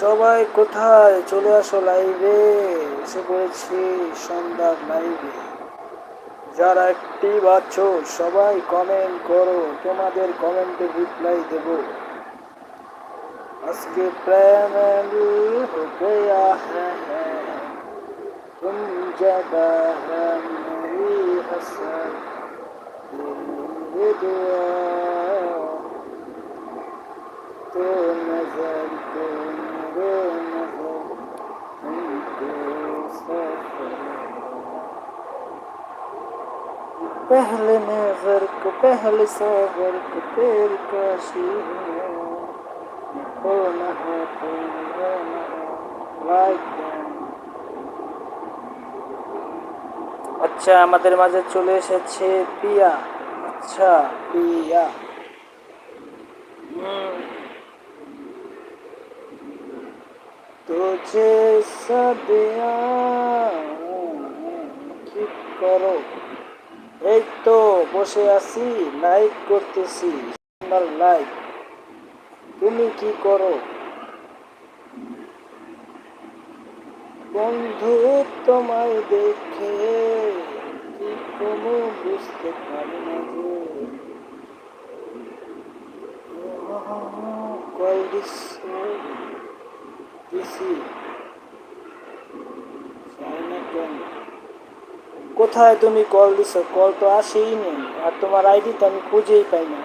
সবাই কোথায়? চলে আসো লাইভে এসে পড়েছি সন্ধ্যার লাইভে যারা অ্যাক্টিভ আছো, সবাই কমেন্ট করো। তোমাদের কমেন্টে রিপ্লাই দেব। আজকে প্রেম হ্যাঁ হ্যাঁ।, হ্যাঁ তো নজর তো नजर को मेरे नजर उनको सफर पहले नजर को पहले सबर को तेरी काशी है हो न हो तुम हो न हो like them. আচ্ছা আমাদের মাঝে চলে এসেছে পিয়া আচ্ছা পিয়া তুঝে সাদিয়া কি করো এই তো বসে আছি লাইক করতেছি আমার লাইক তুমি কি করো? বন্ধু, তোমায় দেখে কি কোনো বুঝতে পারি না যে। কল দিচ্ছে। কোথায় তুমি কল দিছো? কল তো আসেই নেই। আর তোমার আইডি তো আমি খুঁজেই পাই না।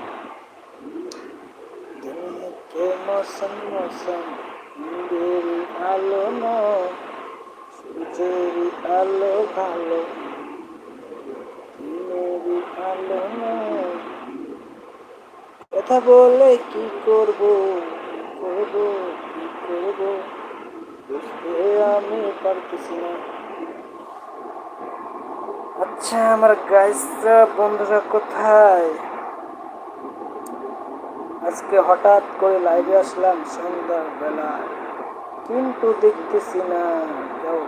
আলো আলো ভালো? আলো কথা বলে কি করব? করব? কি করব? আচ্ছা আমার গাইসরা বন্ধুরা কোথায়? আজকে হঠাৎ করে লাইভে আসলাম সন্ধ্যার বেলায় কিন্তু দেখতেছি না কেউ।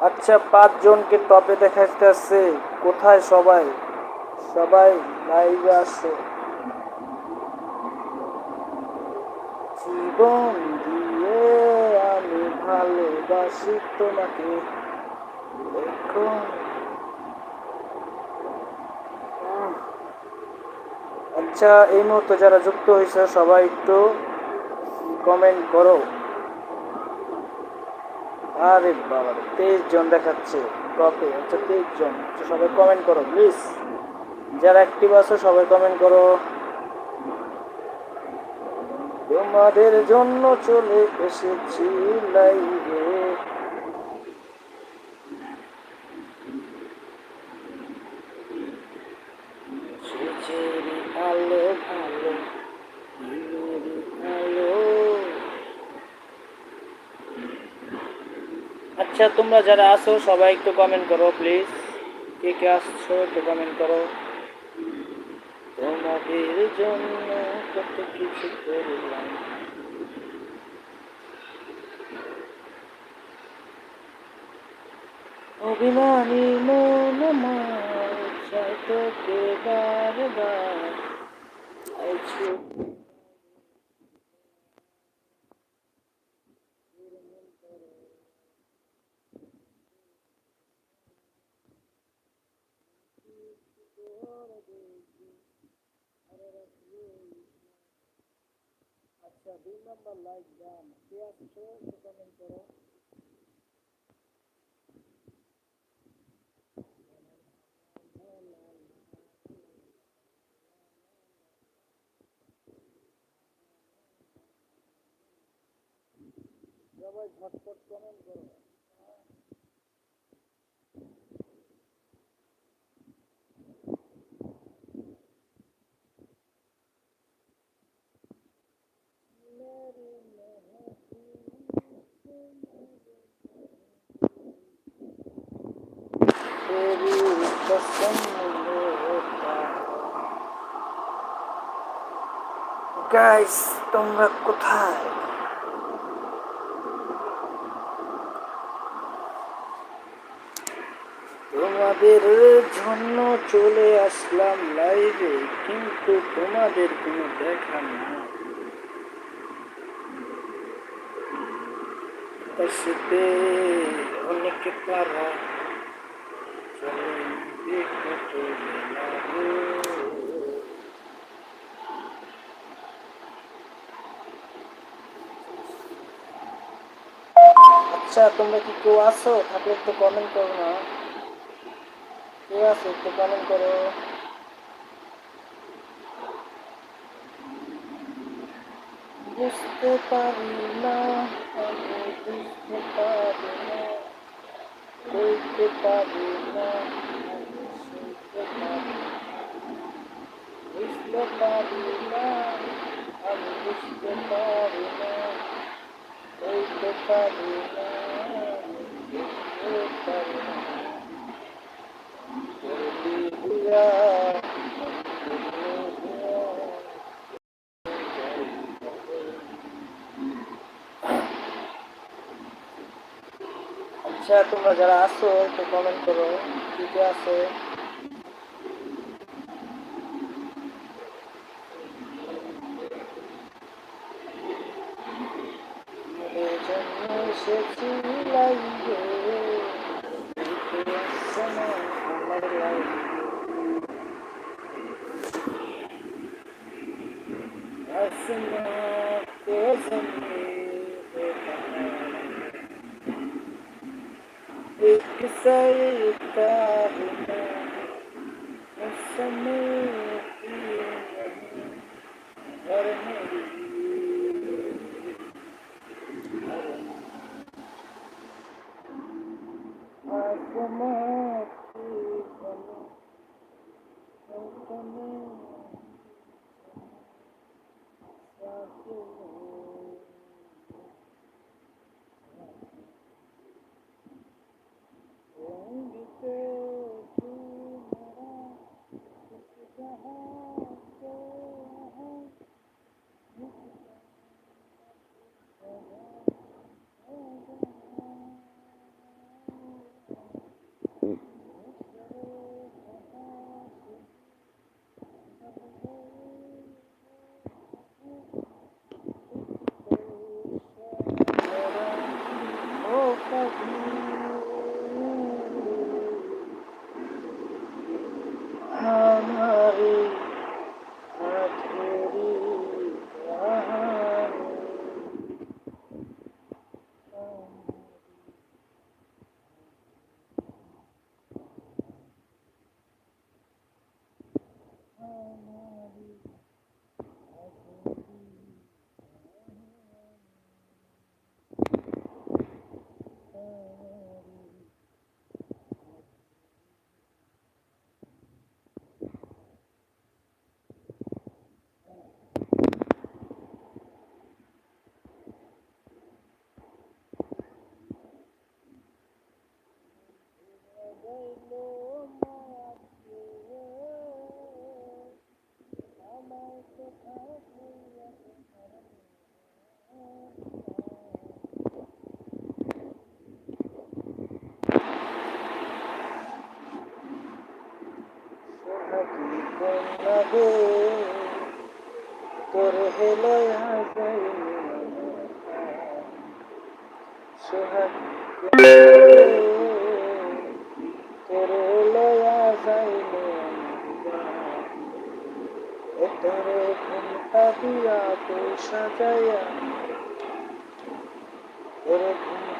আচ্ছা পাঁচজনকে টপে দেখাতে আসছে কোথায় সবাই? সবাই লাইভে আসে। জীবন দিয়ে আমি ভালোবাসি তোমাকে আচ্ছা এই মুহূর্তে যারা যুক্ত হয়েছে সবাই একটু কমেন্ট করো আরে বাবা তেইশ জন দেখাচ্ছে টপে আচ্ছা তেইশ জন আচ্ছা সবাই কমেন্ট করো প্লিজ যারা অ্যাক্টিভ আছো সবাই কমেন্ট করো তোমাদের জন্য চলে এসেছি লাইভে আচ্ছা তোমরা যারা আসো সবাই একটু কমেন্ট করো প্লিজ কে কে আসছো, একটু কমেন্ট করো। তোমাদের জন্য কত কিছু করলাম। অভিমানী মন আমার চাই তোকে বারবার। নম্বর লাইক দাম কে আসছো একটু কমেন্ট করো সবাই ঝটপট কমেন্ট করো গাইস তোমরা কোথায়? তোমাদের জন্য চলে আসলাম লাইভে কিন্তু তোমাদের কোনো দেখা না সাথে অনেকে পারা চলে দেখতে চলে আচ্ছা তোমরা কি কেউ আসো থাকলে একটু কমেন্ট করো না। কে আছে? একটু কমেন্ট করো। বুঝতে পারি না, আমি বুঝতে পারি না, বলতে পারি না শুনতে পারি বুঝতে পারি না, আমি বুঝতে পারি না, বলতে পারি না আমি বুঝতে পারি না বলি দিয়া আচ্ছা তোমরা যারা আসো একটু কমেন্ট করো কি আছে?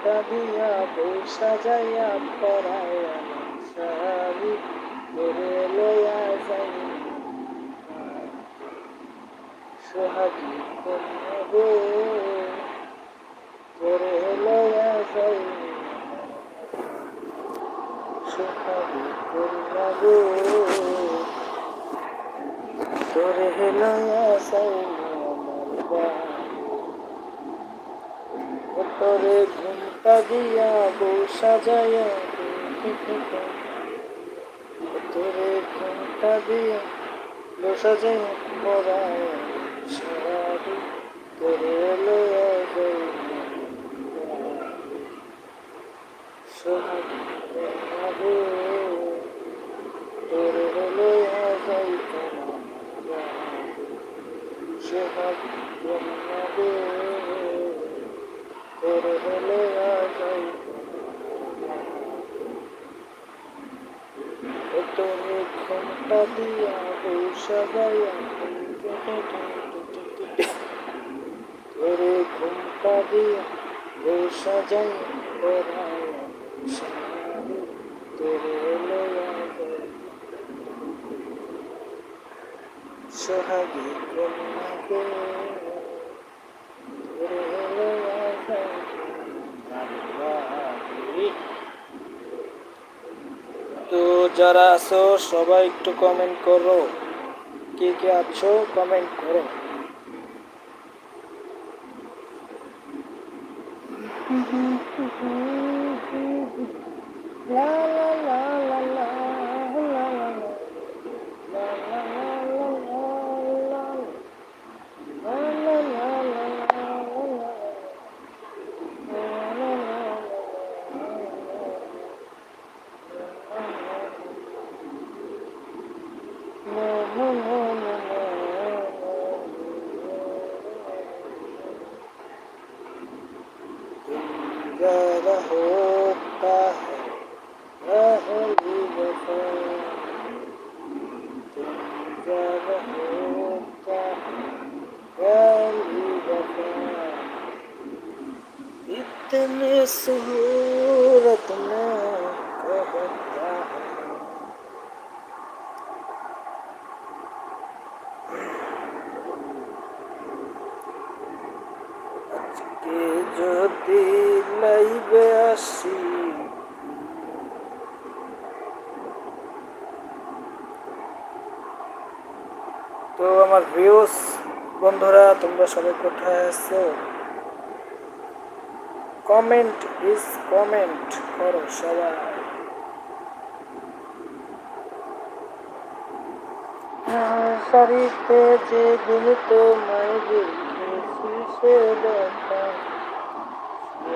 ঘুমটা দিয়া তো সাজাইয়া পড়াইয়া সারি তোরে লয়া যাইলে সোহাগী কন্যা গো তোরে লয়া যাইলে সোহাগী কন্যা গো তোরে লয়া যাইলে আমার। ও তোরে ঘুমটা দিয়া বউ সাজাইয়া তোরে ঘুমটা দিয়া পড়ায় তোরে লয়া যাইলে সোহাগী কন্যা গো সোহাগ জন্মাবে তোর হলে আজাই তোরে ঘুমটা দিয়া বউ সাজাইয়া তোরে ঘুমটা দিয়া বউ সাজাইয়া পড়াইয়া সাজাবে তোরে হলে আজাই তো যারা আছো সবাই একটু কমেন্ট করো। কে কে আছো কমেন্ট করো। তো আমার ভিউস, বন্ধুরা, তোমরা সবাই কোথায় আছো? কমেন্ট, প্লিজ কমেন্ট করো সবাই। সারিতে যে দিন তোমায় দেখেছি সে দেখা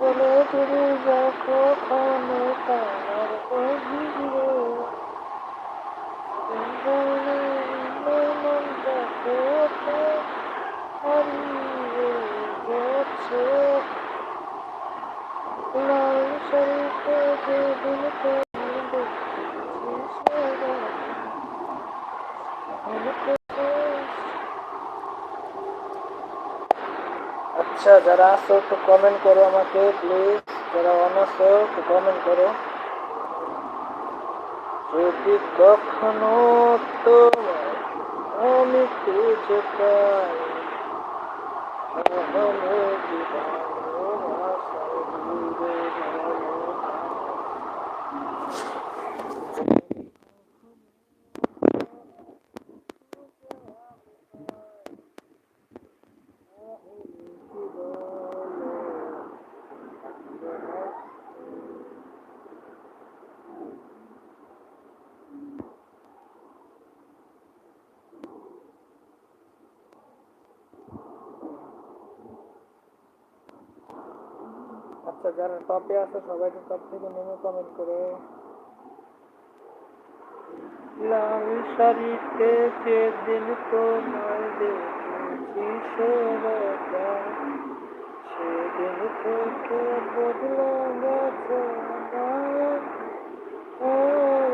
বলে তুমি যখন তার গভীরে হারিয়ে গেছে। লাল শরীরকে আচ্ছা যারা আসো একটু কমেন্ট করো আমাকে প্লিজ যারা অন আছো, একটু কমেন্ট করো। যদি কখনো তোমার আমি খুঁজে পাই, তাহলে কি ভালোবাসার দূরে যাব? আচ্ছা যারা টপে আছে, সবাইকে টপ থেকে নেমে কমেন্ট করে। লাল শাড়িতে যেদিন তোমায় দেখেছি সোনাটা সেদিন থেকে বদলে গেছে আমার ওর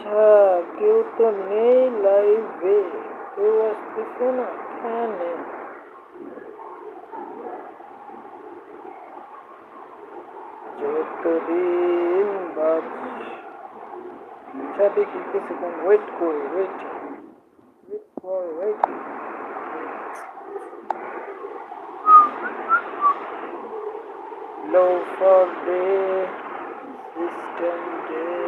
আচ্ছা কেউ তো নেই লাইভে কেউ আসতেছে না কেন যতদিন বাচ্চা দেখি কিছুক্ষণ ওয়েট করি wait wait for wait Low for day, system day.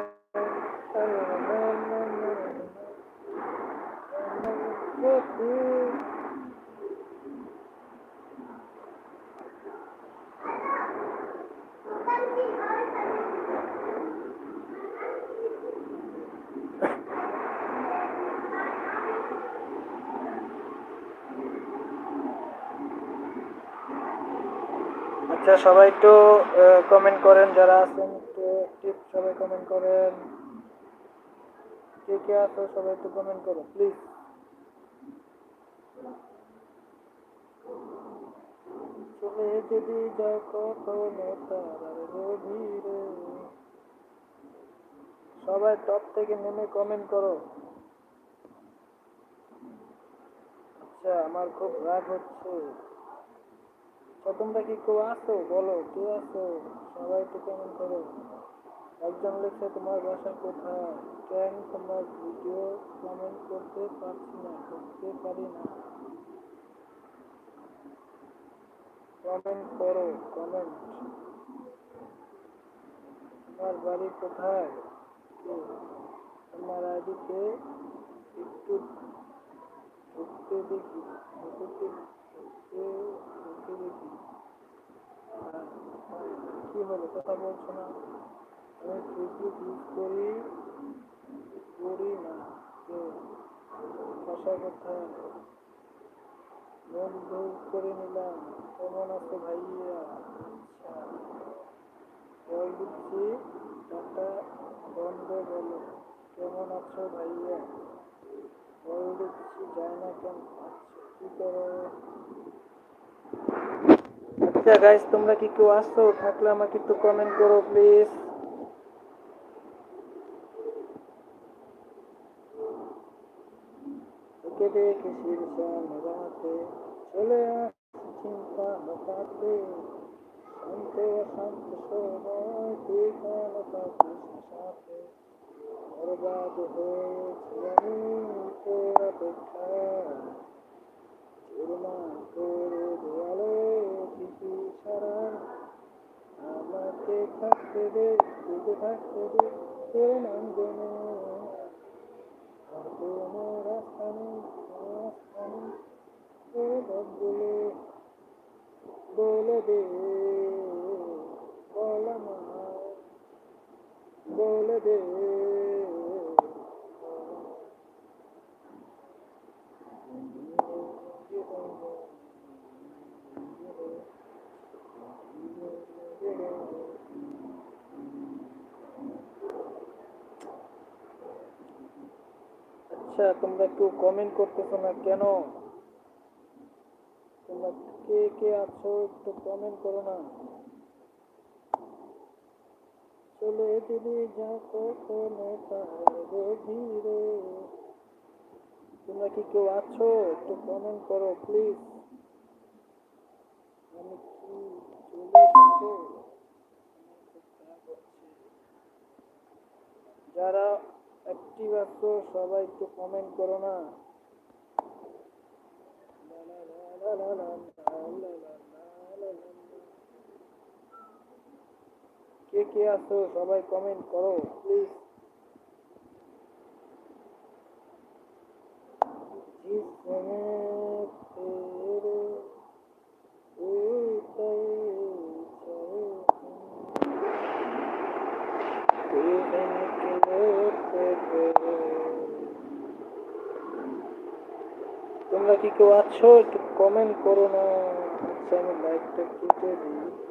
আচ্ছা সবাই একটু কমেন্ট করেন, যারা আছেন, একটু অ্যাক্টিভ সবাই কমেন্ট করেন। কে কে আছো, সবাই একটু কমেন্ট করো প্লিজ চলে যদি যাও কখনো তারার গভীরে। সবাই টপ থেকে নেমে কমেন্ট করো। আচ্ছা আমার খুব রাগ হচ্ছে। তো তোমরা কি কেউ আসো বলো কে আসো সবাই একটু কমেন্ট করো। একজন লিখছে, তোমার বাসা কোথায়? কেন তোমার ভিডিও কমেন্ট করতে পারছি না, করতে পারি না। কমেন্ট করো, কমেন্ট। তোমার বাড়ি কোথায়? তোমার একটু ঢুকতে দেখি ঢুকতে ঢুকতে দেখি। কি হলো, কথা বলছো না? আমি ফেসবুক ইউজ করি করি না। তো ভাষা কোথায় বন্ধু করে নিলাম। কেমন আছে ভাইয়া? আচ্ছা জল দিচ্ছি। টাটা, বন্ধ বলো। কেমন আছো ভাইয়া? জল দিচ্ছি যায় না কেন আচ্ছা কি করো? আচ্ছা গাইস তোমরা কি কেউ আসছো থাকলে আমাকে একটু কমেন্ট করো প্লিজ ওকে দেখে রাতে চলে আস চিন্তা হঠাতে শান্ত শান্ত সময় তুই কেন থাকিস সাথে। বরবাদ হয়েছি আমি তোর অপেক্ষায়। চুরমা করে দেয়ালে কিছু সারা। আমাকে থাকতে দে তুই থাকতে দে তোর নাম রাস্তা নেই কোনো রাস্তা নেই। ও বলে বলে দে বল আমায় বলে দে আচ্ছা তোমরা কেউ কমেন্ট করতেছো না কেন তোমরা কে কে আছো একটু কমেন্ট করো না। চলে যদি যা কখনো গভীরে। তোমরা কি কেউ আছো? একটু কমেন্ট করো প্লিজ আমি কি চলে যারা অ্যাক্টিভ আছো, সবাই একটু কমেন্ট করো না। কে কে আছো সবাই কমেন্ট করো প্লিজ কেউ আছো একটু কমেন্ট করো না। আচ্ছা আমি লাইকটা কেটে দিই।